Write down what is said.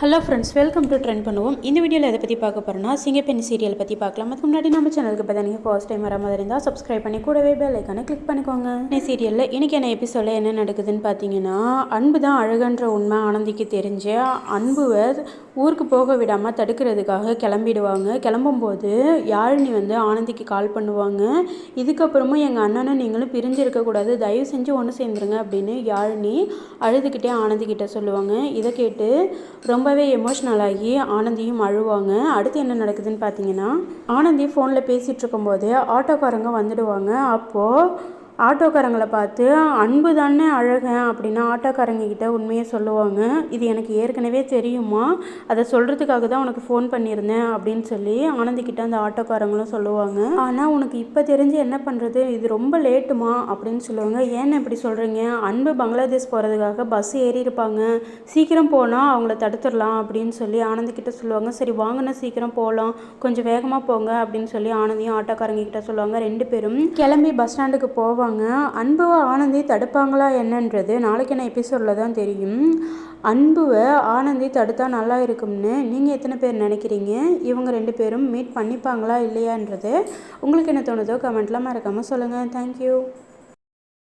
Hello friends welcome to trend பண்ணுவோம் இந்த வீடியோவில் எதை பற்றி பார்க்க போகிறோம்னா சிங்கப்பெண் சீரியல் பற்றி பார்க்கலாம். அதுக்கு முன்னாடி நம்ம சேனலுக்கு பார்த்தா நீங்கள் ஃபர்ஸ்ட் டைம் வர மாதிரி இருந்தால் சப்ஸ்கிரைப் பண்ணி கூடவே பெல் ஐக்கானை கிளிக் பண்ணிக்கோங்க. இந்த சீரியலில் இன்றைக்கி என்ன எபிசோடில் என்ன நடக்குதுன்னு பார்த்தீங்கன்னா அன்பு தான் அழகன்ற உண்மை ஆனந்திக்கு தெரிஞ்சு அன்புவை ஊருக்கு போக விடாமல் தடுக்கிறதுக்காக கிளம்பிடுவாங்க. கிளம்பும்போது யாழினி வந்து ஆனந்திக்கு கால் பண்ணுவாங்க. இதுக்கப்புறமும் எங்கள் அண்ணனும் நீங்களும் பிரிஞ்சு இருக்கக்கூடாது தயவு செஞ்சு ஒன்று சேர்ந்துருங்க அப்படின்னு யாழினி அழுதுகிட்டே ஆனந்திக்கிட்ட சொல்லுவாங்க. இதை கேட்டு ரொம்ப ரொம்பவே எமோஷ்னல் ஆகி ஆனந்தியும் அழுவாங்க. அடுத்து என்ன நடக்குதுன்னு பார்த்தீங்கன்னா ஆனந்தி ஃபோனில் பேசிகிட்டு இருக்கும்போது ஆட்டோக்காரங்க வந்துடுவாங்க. அப்போது ஆட்டோக்காரங்களை பார்த்து அன்பு தானே அழகன் அப்படின்னா ஆட்டோக்காரங்க கிட்ட உண்மையை சொல்லுவாங்க. இது எனக்கு ஏற்கனவே தெரியுமா? அதை சொல்கிறதுக்காக தான் உனக்கு ஃபோன் பண்ணியிருந்தேன் அப்படின்னு சொல்லி ஆனந்திக்கிட்ட அந்த ஆட்டோக்காரங்களும் சொல்லுவாங்க. ஆனால் உனக்கு இப்போ தெரிஞ்சு என்ன பண்ணுறது இது ரொம்ப லேட்டுமா? அப்படின்னு சொல்லுவாங்க. ஏன் இப்படி சொல்கிறீங்க அன்பு பங்களாதேஷ் போகிறதுக்காக பஸ் ஏறி இருப்பாங்க. சீக்கிரம் போனால் அவங்கள தடுத்துடலாம் அப்படின்னு சொல்லி ஆனந்திக்கிட்ட சொல்லுவாங்க. சரி வாங்கினா சீக்கிரம் போகலாம். கொஞ்சம் வேகமாக போங்க அப்படின்னு சொல்லி ஆனந்தியும் ஆட்டோக்காரங்க கிட்ட சொல்லுவாங்க. ரெண்டு பேரும் கிளம்பி பஸ் ஸ்டாண்டுக்கு போவாங்க. அன்புவை ஆனந்தி தடுப்பாங்களா என்னன்றது? நாளைக்கு என்ன எபிசோடில் தான் தெரியும். அன்புவை ஆனந்தி தடுத்தா நல்லா இருக்கும்னு நீங்கள் எத்தனை பேர் நினைக்கிறீங்க? இவங்க ரெண்டு பேரும் மீட் பண்ணிப்பாங்களா இல்லையான்றது? உங்களுக்கு என்ன தோணுதோ கமெண்ட்லாம் மறக்காமல் சொல்லுங்கள் தேங்க்யூ